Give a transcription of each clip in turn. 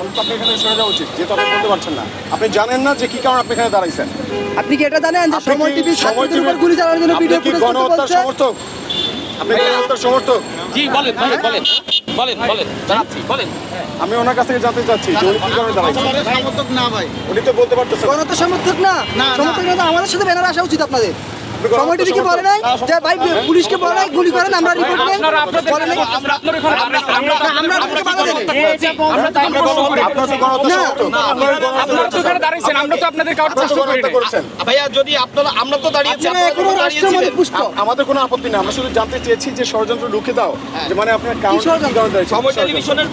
তাহলে তো আপনি এখানে সরে যাওয়া উচিত যেহেতু আপনি বলতে পারছেন না। আপনি জানেন না যে কি কারণে আপনি এখানে দাঁড়াইছেন। আপনি কি এটা জানেন যে সময় টিভি ছাত্রদের উপর গুলি চালানোর জন্য ভিডিও ফুটেজ গণহত্যার সমর্থক? আপনি গণহত্যার সমর্থক? জি বলেন বলেন বলেন বলেন বলেন জানাচ্ছি বলেন। আমি ওনার কাছ থেকে জানতে চাচ্ছি যে উনি কি কারণে দাঁড়াইছেন। সমর্থক না ভাই। উনি তো বলতে পারতেছেন না। গণহত্যা সমর্থক না? না, না। সমর্থক না আমাদের সাথে ব্যানার আসা উচিত আপনাদের। সময় টিভি বলে নাই? যে ভাই পুলিশকে বলে নাই গুলি করেন আমরা রিপোর্ট নাই। আমরা আমাদের কোনো আপত্তি নেই। আমরা শুধু জানতে চেয়েছি যে ষড়যন্ত্র রুখে দাও। যে মানে আপনার। টেলিভিশনের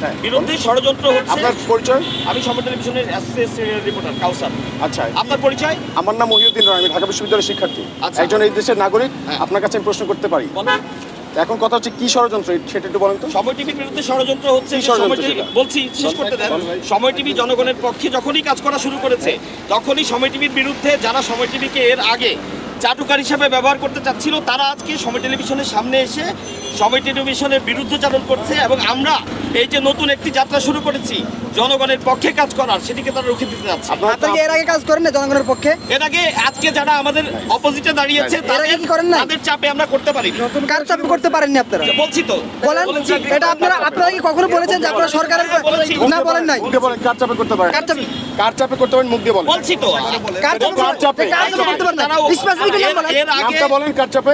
হ্যাঁ। বিরুদ্ধে ষড়যন্ত্র হচ্ছে। আপনার পরিচয়? আমি সময় টেলিভিশনের রিপোর্টার কাউসার। আচ্ছা। আপনার পরিচয়? আমার নাম মহিউদ্দিন রায়। আমি ঢাকা বিশ্ববিদ্যালয়ের শিক্ষার্থী। আচ্ছা। একজন এই দেশের নাগরিক। হ্যাঁ। আপনার কাছে আমি প্রশ্ন করতে পারি। বলেন। এখন কথা হচ্ছে কি ষড়যন্ত্র সেটা একটু বলেন তো। সময় টিভির বিরুদ্ধে ষড়যন্ত্র হচ্ছে? বলছি শেষ করতে দেন। সময় টিভি জনগণের পক্ষে যখনই কাজ করা শুরু করেছে তখনই সময় টিভির বিরুদ্ধে যারা সময় টিভিকে এর আগে চাটুকার হিসাবে ব্যবহার করতে চাচ্ছিল তারা আজকে সময় টেলিভিশনের সামনে এসে সময় টেলিভিশনের বিরুদ্ধচারণ করছে এবং আমরা এই যে নতুন একটি যাত্রা শুরু করেছি জনগণের পক্ষে কাজ করার সেটিকে তারা রুখে দিতে যাচ্ছে আপনারা তো আপনারা কি এর আগে কাজ করেন না জনগণের পক্ষে? এর আগে আজকে যারা আমাদের অপোজিটে দাঁড়িয়েছে তাদের কি করেন নাই? তাদের চাপে আমরা করতে পারি। কার চাপে করতে পারেননি আপনারা? বলছি তো। বলেন এটা আপনারা আপনারা কি কখনো বলেছেন যে আপনারা সরকারের না বলেন নাই? মুখ বলেন কার চাপে করতে পারেন? কার চাপে? কার চাপে করতে পারেন মুখ দিয়ে বলেন। বলছি তো। কার চাপে কার চাপে? কার চাপে করতে পারেন না আগে নামটা বলেন কার চাপে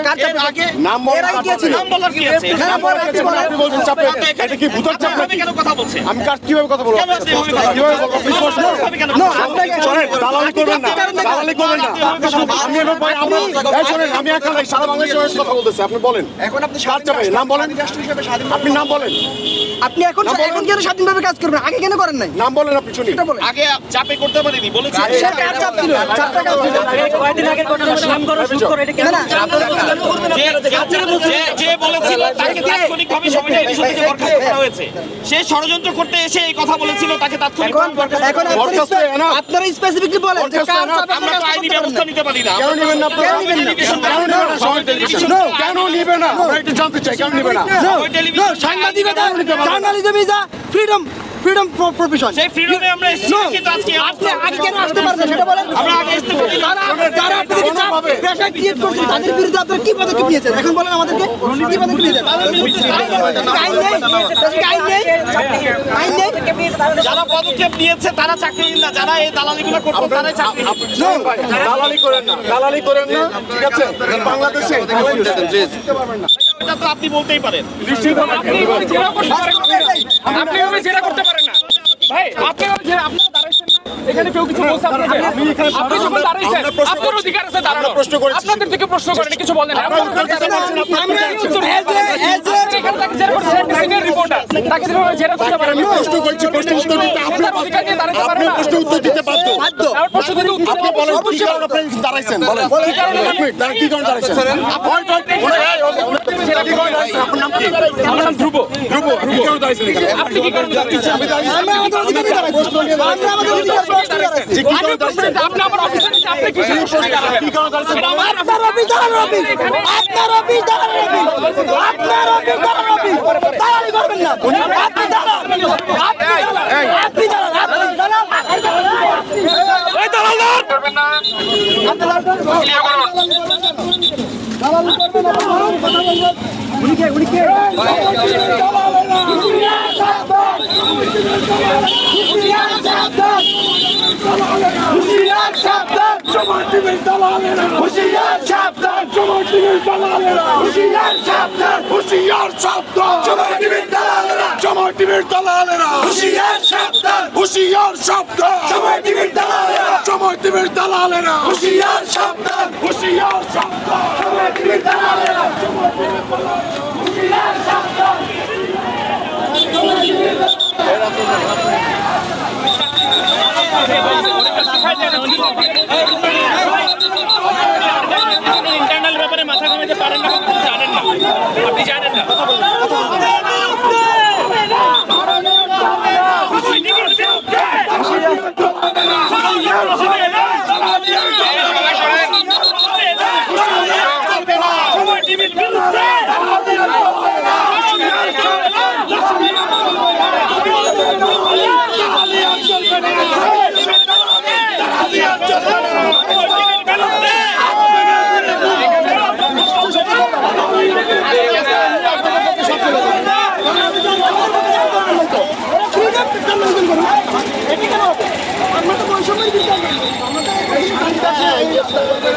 আগে নাম বলেন আগে? নাম বলার কি আছে? নাম বলার আপনি বলছেন চাপে এটা কি ভূতের চাপ নাকি? কেন কথা বলছে আমি কার কীভাবে কথা বলব? কেন আপনি এভাবে কথা কীভাবে বলব আপনি স্পষ্ট করুন। এভাবে কেন No, কথা বলছেন? আপনাকে শোনেন, দালালি করবেন না দালালি করবেন না আমি এবার ভাই আমরা এই শোনেন আমি এখন এই সারা বাংলাদেশের কথা বলতেছি আপনি বলেন। এখন আপনি কার চাপে নাম বলেন। আপনি নাম বলেন। আপনি এখন এখন কেন স্বাধীনভাবে কাজ করবেন? আগে কেন করেন নাই? নাম বলেন আপনি শুনি আগে চাপে করতে পারিনি বলেছি। চাপ ছিল। চাপটা কার ছিল? না, না, যে- যে- যে বলেছিল তাকে তাৎক্ষণিকভাবে সময়টা এডিশন বরখাস্ত করা হয়েছে সে ষড়যন্ত্র করতে এসে এই কথা বলেছিল তাকে তাৎক্ষণিক এখন এখন আপনারা স্পেসিফিকলি বলেন যে কার আমরা তো আইনি ব্যবস্থা নিতে পারি না কেন নেবেন না কেন নিবেন না? কেন নিবে না. কেন আমরা একটু জানতে চাই কেন নিবে না সাংবাদিকতা journalism is a freedom freedom profession সেই ফ্রিডমে আমরা এসেছি. কিন্তু আজকে আপনি আগে কেন আসতে পারবেন সেটা বলেন। আমরা আগে আসতে পারি। না। যারা যারা আপনাদেরকে চাপ। প্রেশার ক্রিয়েট করছে তাদের বিরুদ্ধে আপনারা কি পদক্ষেপ নিয়েছেন? এখন বলেন আমাদেরকে। কি পদক্ষেপ নিয়েছেন? আইন নেই। আইন নেই। আইন নেই। যারা পদক্ষেপ নিয়েছে তারা চাকরি না। যারা এই দালালিগুলো করতো তারাই চাকরি দালালি করেন না। দালালি করেন না ঠিক আছে? বাংলাদেশে এটা তো আপনি বলতেই পারেন। আপনি জেরা করতে পারেন আপনি জেরা করতে পারেন। ভাই আপনি এভাবে জেরা আপনারা দাঁড়াইছেন না এখানে কেউ কিছু বলছে আপনাকে আপনি যখন দাঁড়াইছেন প্রশ্ন আপনার অধিকার আছে করেছি। আপনাদের থেকে প্রশ্ন করেন কিছু বলেন। আপনারা আপনারা দাঁড়াইছেন? বলেন। কি কারণে দাঁড়াইছেন? আমার নাম ধ্রুব ধ্রুব আপনি কি কারণে আপনি আমার অফিসার আপনি কি আপনার অফিস আপনার অফিস দাঁড়ান অফিস আপনার দাঁড়ান অফিস দাঁড়ানি না আপনি দাঁড়ান আপনি দাঁড়ান আপনি দাঁড়ান আপনি দাঁড়ান দালাল করবেন কথা বলবেন উনি কে উনি কে টিভির দালালেরা হুশিয়ার সাবধান হুশিয়ার সাবধান জমা টিভির দালালেরা জমা টিভির দালালেরা হুশিয়ার সাবধান হুশিয়ার সাবধান জমা টিভির দালালেরা জমা টিভির দালালেরা হুশিয়ার সাবধান হুশিয়ার সাবধান জমা টিভির দালালেরা জমা টিভির দালালেরা হুশিয়ার সাবধান ইন্টারনাল ব্যাপারে মাথা ঘামাতে পারেন না জানেন না। আপনি জানেন না।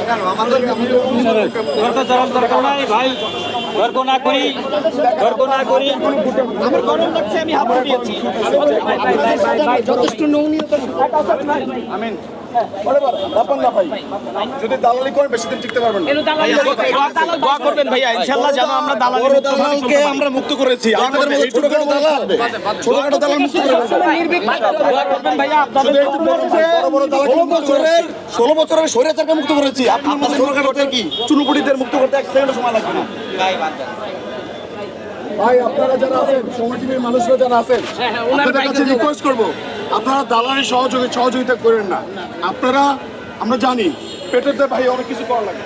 কেন আমাদের আমার গরম লাগছে আমি হাত উঠিয়েছি আমিন ব্যাপার না ভাই যদি দালালি করেন বেশি দিন টিকতে পারবেন না দোয়া করবেন। ভাইয়া ইনশাআল্লাহ যেন আমরা দালালি বড় দালালকে আমরা মুক্ত করেছি আপনাদের মতো ছোটখাটো দালাল ছোটখাটো দালাল মুক্ত করে দোয়া করবেন ভাইয়া আপনাদের বড় বড় দালাল ষোলো ষোলো বছরের স্বৈরাচারকে মুক্ত করেছি। কি? চুনুপুটিদের মুক্ত করতে এক সেকেন্ড সময় লাগবে না। ভাই আপনারা যারা আছেন মানুষরা যারা আছেন আপনাদের কাছে রিকোয়েস্ট করব আপনারা দালালি সহযোগী সহযোগিতা করেন না। আপনারা আমরা জানি পেটের দিয়ে ভাই অনেক কিছু করা লাগে।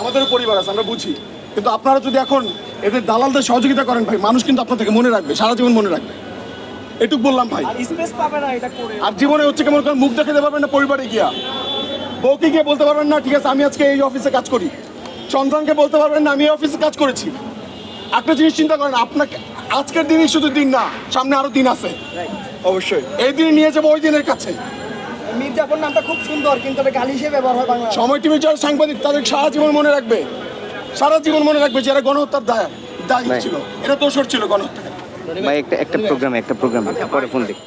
আমাদেরও পরিবার আছে আমরা বুঝি। কিন্তু আপনারা যদি এখন এদের দালালদের সহযোগিতা করেন ভাই মানুষ কিন্তু আপনার থেকে মনে রাখবে সারা জীবন মনে রাখবে। এটুক বললাম ভাই। আর জীবনে হচ্ছে কেমন করে মুখ দেখাতে পারবেন না পরিবারে গিয়া। বউকে গিয়ে বলতে পারবেন না ঠিক আছে আমি আজকে এই অফিসে কাজ করি। সন্তানকে বলতে পারবেন না আমি এই অফিসে কাজ করেছি। একটা জিনিস চিন্তা করেন আপনাকে আজকের দিনই শুধু দিন না সামনে আরও দিন আছে। অবশ্যই। এই দিন নিয়ে যাব ওই দিনের কাছে। মির্জাপুর নামটা খুব সুন্দর কিন্তু এটা গালি হিসেবে ব্যবহার হয় বাংলা সময় টিভি যারা সাংবাদিক তাদের সারা জীবন মনে রাখবে সারা জীবন মনে রাখবে যারা গণহত্যার দায় দায়ী ছিল। এটা দোষর ছিল গণহত্যা ভাই একটা একটা প্রোগ্রামে একটা প্রোগ্রাম পরে ফোন দিই।